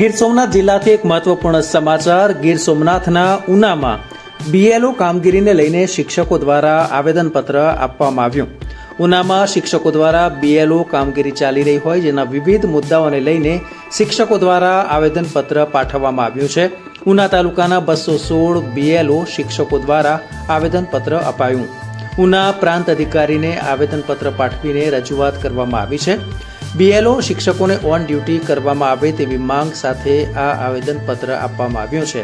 ગીર સોમનાથ જિલ્લાથી એક મહત્વપૂર્ણ સમાચાર, ગીર સોમનાથના ઉનામાં બીએલઓ કામગીરીને લઈને શિક્ષકો દ્વારા આવેદનપત્ર આપવામાં આવ્યું. ઉનામાં શિક્ષકો દ્વારા બીએલઓ કામગીરી ચાલી રહી હોય, જેના વિવિધ મુદ્દાઓને લઈને શિક્ષકો દ્વારા આવેદનપત્ર પાઠવવામાં આવ્યું છે. ઉના તાલુકાના બસો સોળ બીએલઓ શિક્ષકો દ્વારા આવેદનપત્ર અપાયું. ઉના પ્રાંત અધિકારીને આવેદનપત્ર પાઠવીને રજૂઆત કરવામાં આવી છે. બીએલઓ શિક્ષકોને ઓન ડ્યુટી કરવામાં આવે તેવી માંગ સાથે આ આવેદનપત્ર આપવામાં આવ્યું છે.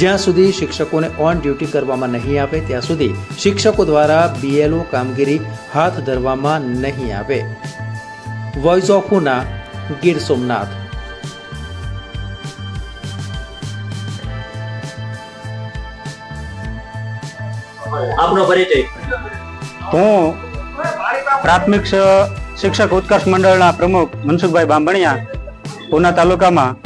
જ્યાં સુધી શિક્ષકોને ઓન ડ્યુટી કરવામાં નહીં આવે ત્યાં સુધી શિક્ષકો દ્વારા બીએલઓ કામગીરી હાથ ધરવામાં નહીં આવે. Voice of Una Gir Somnath. આપનો પરિચય. હું પ્રાથમિક શિક્ષક ઉત્કર્ષ મંડળના પ્રમુખ મનસુખભાઈ બાંભણિયા ઉના તાલુકામાં.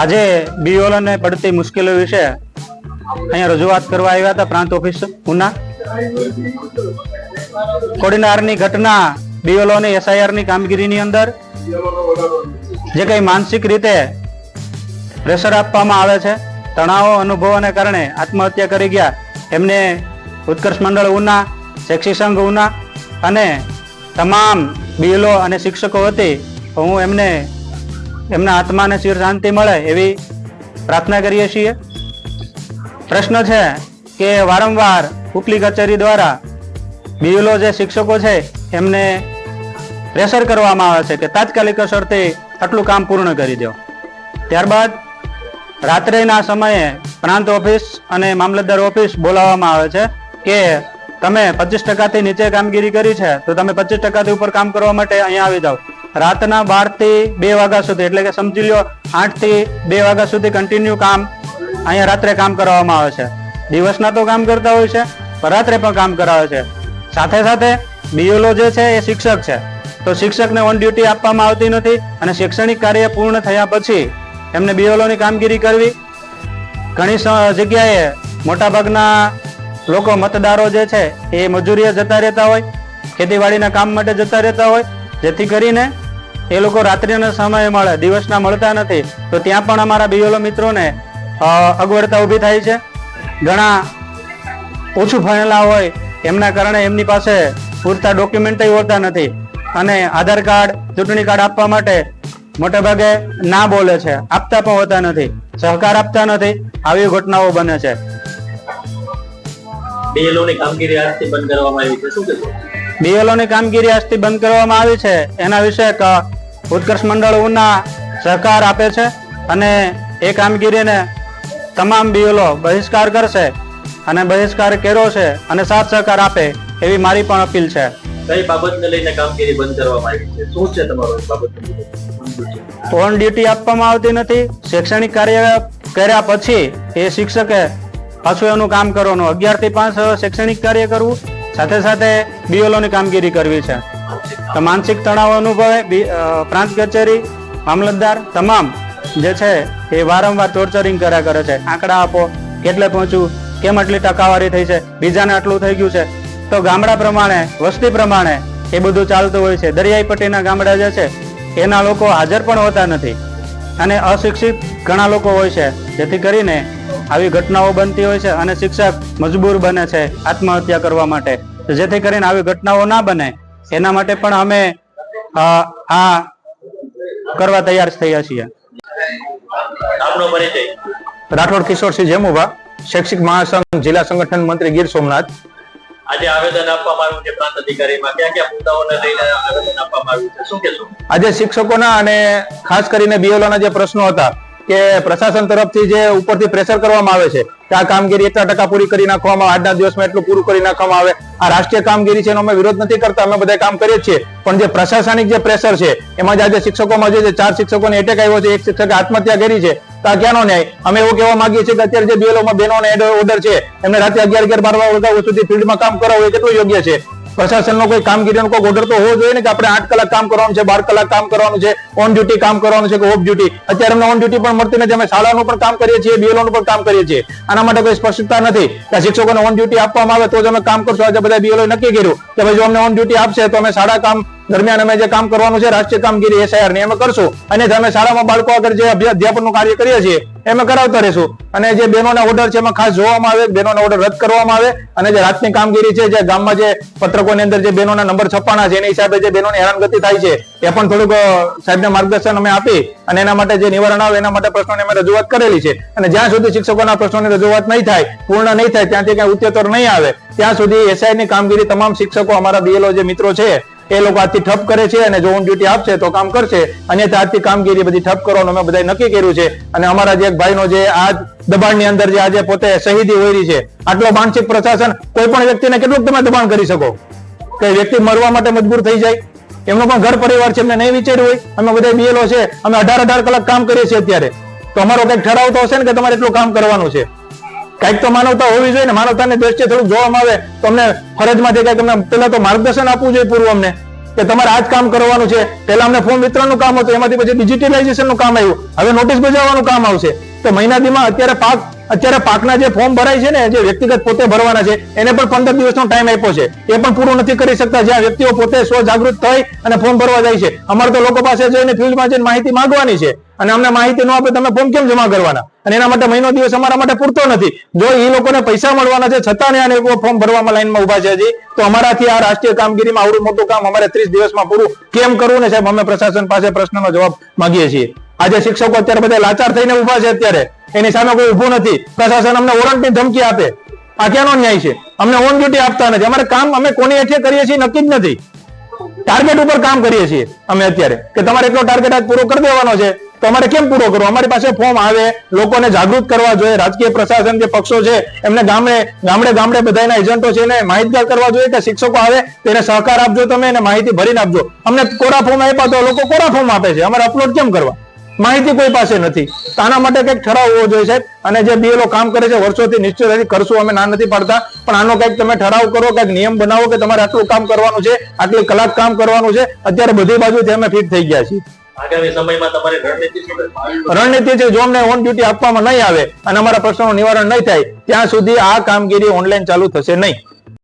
આજે બીઓલોને પડતી મુશ્કેલીઓ વિશે અહીંયા રજૂઆત કરવા આવ્યા હતા પ્રાંત ઓફિસ પૂના. કોડીનારની ઘટના બીઓલોની એસઆઈઆરની કામગીરીની અંદર જે કંઈ માનસિક રીતે પ્રેશર આપવામાં આવે છે, તણાવો, અનુભવોને કારણે આત્મહત્યા કરી ગયા, એમને ઉત્કર્ષ મંડળ ઉના શેક્ષી સંઘ ઉના અને તમામ બીએલઓ અને શિક્ષકો વતી હું એમને, એમના આત્માને ચિર શાંતિ મળે એવી પ્રાર્થના કરીએ છીએ. પ્રશ્ન છે કે વારંવાર ઉપલી કચેરી દ્વારા બીએલઓ જે શિક્ષકો છે એમને પ્રેશર કરવામાં આવે છે કે તાત્કાલિક અસરથી આટલું કામ પૂર્ણ કરી દો. ત્યારબાદ રાત્રેના સમયે પ્રાંત ઓફિસ અને મામલતદાર ઓફિસ બોલાવવામાં આવે છે કે તમે પચીસ ટકાથી નીચે કામગીરી કરી છે, તો તમે પચીસ ટકાથી ઉપર કામ કરવા માટે અહીંયા આવી જાઓ. રાતના બારથી બે વાગ્યા સુધી, એટલે કે સમજી લો આઠથી બે વાગ્યા સુધી કન્ટિન્યુ કામ અહીંયા રાત્રે કામ કરવામાં આવે છે. દિવસના તો કામ કરતા હોય છે રાત્રે પણ કામ કરાવે છે. સાથે સાથે બીઓલો જે છે એ શિક્ષક છે, તો શિક્ષકને ઓન ડ્યુટી આપવામાં આવતી નથી અને શૈક્ષણિક કાર્ય પૂર્ણ થયા પછી એમને બીઓલોની કામગીરી કરવી. ઘણી જગ્યાએ મોટાભાગના લોકો મતદારો જે છે, એ મજૂરીએ જતા રહેતા હોય, ખેતીવાડીના કામ માટે જતા રહેતા હોય, જેથી કરીને એ લોકો રાત્રિના સમયે મળે, દિવસના મળતા નથી. તો ત્યાં પણ અમારા બીએલઓ મિત્રોને અગવડતા ઊભી થાય છે. ઘણા ઓછું ભણેલા હોય, એમના કારણે એમની પાસે પૂરતા ડોક્યુમેન્ટ હોતા નથી. અને આધાર કાર્ડ, ચૂંટણી કાર્ડ આપવા માટે મોટે ભાગે ના બોલે છે. આપતા પણ હોતા નથી. સહકાર આપતા નથી. આવી ઘટનાઓ બને છે. BLO કામગીરી આજથી બંધ કરવામાં આવી છે. શું કહેશો? બીએલઓ કામગીરી આજથી બંધ કરવામાં આવી છે. એના વિશે ઉત્કર્ષ મંડળ ઉના સહકાર આપે છે અને એ કામગીરીને તમામ બીએલઓ બહિષ્કાર કરશે અને બહિષ્કાર કર્યો છે અને સાથ સહકાર આપે એવી મારી પણ અપીલ છે. કઈ બાબતને લઈને કામગીરી બંધ કરવામાં આવી છે? શું છે તમારો બાબત ઓન ડ્યુટી આપવામાં આવતી નથી. શૈક્ષણિક કાર્ય કર્યા પછી એ શિક્ષકે પાછું એનું કામ કરવાનું. અગિયારથી પાંચ શૈક્ષણિક કાર્ય કરવું, સાથે સાથે બીઓલોની કામગીરી કરવી છે. તો માનસિક તણાવ અનુભવે પ્રાંત કચેરી, મામલતદાર, તમામ જે છે એ વારંવાર ટોર્ચરિંગ કર્યા કરે છે. આંકડા આપો, કેટલે પહોંચવું કેમ આટલી ટકાવારી થઈ છે, બીજાને આટલું થઈ ગયું છે. તો ગામડા પ્રમાણે, વસ્તી પ્રમાણે એ બધું ચાલતું હોય છે. દરિયાઈ પટ્ટીના ગામડા જે છે, એના લોકો હાજર પણ હોતા નથી. અને અશિક્ષિત ઘણા લોકો હોય છે. જેથી કરીને આવી ઘટનાઓ બનતી હોય છે અને શિક્ષક મજબૂર બને છે આત્મહત્યા કરવા માટે. જેથી કરીને આવી ઘટનાઓ ના બને એના માટે પણ અમે આ કરવા તૈયાર થયા છીએ. રાઠોડ કિશોર કિશોરસિંહ જેમુભા શૈક્ષિક મહાસંઘ જિલ્લા સંગઠન મંત્રી ગીર સોમનાથ. આજે આવેદન આપવામાં આવ્યું છે પ્રાંત અધિકારીમાં. ક્યાં ક્યાં મુદ્દાઓને લઈને આવેદન આપવામાં આવ્યું છે? શું કહેશો? આજે શિક્ષકોના અને ખાસ કરીને બીએલઓના જે પ્રશ્નો હતા કે પ્રશાસન તરફથી જે ઉપરથી પ્રેશર કરવામાં આવે છે, કે આ કામગીરી એટલા ટકા પૂરી કરી નાખવામાં, આજના દિવસમાં એટલું પૂરું કરી નાખવામાં આવે. આ રાષ્ટ્રીય કામગીરી છે એનો અમે વિરોધ નથી કરતા, અમે બધા કામ કરીએ છીએ. પણ જે પ્રશાસનિક જે પ્રેશર છે, એમાં જે આજે શિક્ષકોમાં જે ચાર શિક્ષકોને એટેક આવ્યો છે, એક શિક્ષકે આત્મહત્યા કરી છે, તો આ ક્યાંનો ન્યાય? અમે એવું કહેવા માંગીએ છીએ કે અત્યારે જે બીએલઓમાં બહેનોને ઓર્ડર છે, એમને રાતે અગિયાર અગિયાર બાર વાગ્યા સુધી ફિલ્ડમાં કામ કરાવવું એ કેટલું યોગ્ય છે? પ્રશાસનનો કોઈ કામગીરીનો કોઈ ઓર્ડર તો હોવો જોઈએ ને કે આપણે આઠ કલાક કામ કરવાનું છે, બાર કલાક કામ કરવાનું છે, ઓન ડ્યુટી કામ કરવાનું છે કે ઓફ ડ્યુટી. અત્યારે અમને ઓન ડ્યુટી પણ મળતી નથી, અમે શાળાનું પણ કામ કરીએ છીએ બીએલઓ નું પણ કામ કરીએ છીએ. આના માટે કોઈ સ્પષ્ટતા નથી કે શિક્ષકોને ઓન ડ્યુટી આપવામાં આવે તો જ અમે કામ કરશું. આજે બધા બીએલઓ નક્કી કર્યું કે ભાઈ જો અમને ઓન ડ્યુટી આપશે તો અમે શાળા કામ દરમિયાન અમે જે કામ કરવાનું છે, રાષ્ટ્રીય કામગીરી એસઆઈઆરની અમે કરશું. અને અમે શાળામાં બાળકો આગળ જે અધ્યાપનનું કાર્ય કરીએ છીએ એ અમે કરાવતા રહીશું. અને જે બહેનોના ઓર્ડર છે એમાં ખાસ જોવામાં આવે, બહેનોના ઓર્ડર રદ કરવામાં આવે, અને જે રાતની કામગીરી છે, જે ગામમાં જે પત્રકોની અંદર જે બહેનોના નંબર છપાણા છે, એની હિસાબે જે બહેનોની હેરાનગતિ થાય છે, એ પણ થોડુંક સાહેબને માર્ગદર્શન અમે આપી, અને એના માટે જે નિવારણ આવે, એના માટે પ્રશ્નોની અમે રજૂઆત કરેલી છે. અને જ્યાં સુધી શિક્ષકોના પ્રશ્નોની રજૂઆત નહીં થાય, પૂર્ણ નહીં થાય, ત્યાંથી કાંઈ ઉત્તર નહીં આવે, ત્યાં સુધી એસઆઈની કામગીરી તમામ શિક્ષકો, અમારા બીએલઓ જે મિત્રો છે એ લોકો આજથી ઠપ કરે છે અને જો ઓન ડ્યુટી આપશે તો કામ કરશે. અન્યથા આજથી કામગીરી બધી ઠપ કરવાનું અમે બધા નક્કી કર્યું છે. અને અમારા જે એક ભાઈનો જે આ દબાણની અંદર જે આજે પોતે શહીદી હોઈ છે, આટલો માનસિક પ્રશાસન, કોઈ પણ વ્યક્તિને કેટલું તમે દબાણ કરી શકો? કે વ્યક્તિ મરવા માટે મજબૂર થઈ જાય. એમનો પણ ઘર પરિવાર છે, એમને નહીં વિચાર્યું હોય. અમે બધા બીએલઓ છે, અમે અઢાર અઢાર કલાક કામ કરીએ છીએ અત્યારે. તો અમારો કંઈક ઠરાવ તો હશે ને કે તમારે એટલું કામ કરવાનું છે? કંઈક તો માનવતા હોવી જોઈએ ને માનવતાની દ્રષ્ટિએ થોડુંક જોવામાં આવે તો અમને ફરજમાંથી કંઈક અમને પેલા તો માર્ગદર્શન આપવું જોઈએ પૂરું અમને કે તમારે આ જ કામ કરવાનું છે. પહેલા અમને ફોર્મ વિતરણનું કામ હતું, એમાંથી પછી ડિજિટલાઇઝેશનનું કામ આવ્યું. હવે નોટિસ બજાવવાનું કામ આવશે. તો મહિના દીમાં અત્યારે પાક અત્યારે પાકના જે ફોર્મ ભરાય છે ને, જે વ્યક્તિગત પોતે ભરવાના છે, એને પણ પંદર દિવસનો ટાઈમ આપ્યો છે. એ પણ પૂરું નથી કરી શકતા. જ્યાં વ્યક્તિઓ પોતે સ્વ જાગૃત થઈ અને ફોર્મ ભરવા જાય છે. અમારે તો લોકો પાસે જઈને ફિલ્ડમાં જઈને માહિતી માંગવાની છે. અને અમને માહિતી ન આપે તમે ફોર્મ કેમ જમા કરવાના? અને એના માટે મહિનો દિવસ અમારા માટે પૂરતો નથી. જો એ લોકોને પૈસા મળવાના છે, છતાં આને ફોર્મ ભરવામાં લાઈનમાં ઊભા છે હજી, તો અમારાથી આ રાષ્ટ્રીય કામગીરીમાં આવડું મોટું કામ અમારે ત્રીસ દિવસમાં પૂરું કેમ કરવું ને સાહેબ, અમે પ્રશાસન પાસે પ્રશ્નનો જવાબ માંગીએ છીએ. આજે શિક્ષકો અત્યારે બધા લાચાર થઈને ઊભા છે અત્યારે. એની સામે કોઈ ઉભું નથી. પ્રશાસન અમને વોરંટની ધમકી આપે. આ ક્યાંનો ન્યાય છે? અમને ઓન ડ્યુટી આપતા નથી. અમારે કામ અમે કોની હેઠે કરીએ છીએ નક્કી જ નથી. ટાર્ગેટ ઉપર કામ કરીએ છીએ અમે અત્યારે. કે તમારે એટલો ટાર્ગેટ આજ પૂરો કરી દેવાનો છે? તો અમારે કેમ પૂરો કરવો? અમારી પાસે ફોર્મ આવે. લોકોને જાગૃત કરવા જોઈએ. રાજકીય પ્રશાસન જે પક્ષો છે, એમને ગામડે ગામડે ગામડે બધાના એજન્ટો છે એને માહિતગાર કરવા જોઈએ કે શિક્ષકો આવે, તેને સહકાર આપજો તમે, એને માહિતી ભરીને આપજો. અમને કોરા ફોર્મ આપ્યા તો લોકો કોરા ફોર્મ આપે છે? અમારે અપલોડ કેમ કરવા? માહિતી કોઈ પાસે નથી. આના માટે કંઈક ઠરાવ હોવો જોઈએ સાહેબ. અને જે બીએલઓ કામ કરે છે વર્ષોથી નિશ્ચિત કરશું અમે ના નથી પાડતા. પણ આનો કંઈક તમે ઠરાવ કરો કંઈક નિયમ બનાવો કે તમારે આટલું કામ કરવાનું છે આટલી કલાક કામ કરવાનું છે અત્યારે બધી બાજુથી અમે ફિટ થઈ ગયા છીએ. રણનીતિ છે રણનીતિ છે જો અમને ઓન ડ્યુટી આપવામાં નહીં આવે અને અમારા પ્રશ્નોનું નિવારણ નહીં થાય ત્યાં સુધી આ કામગીરી ઓનલાઈન ચાલુ થશે નહીં.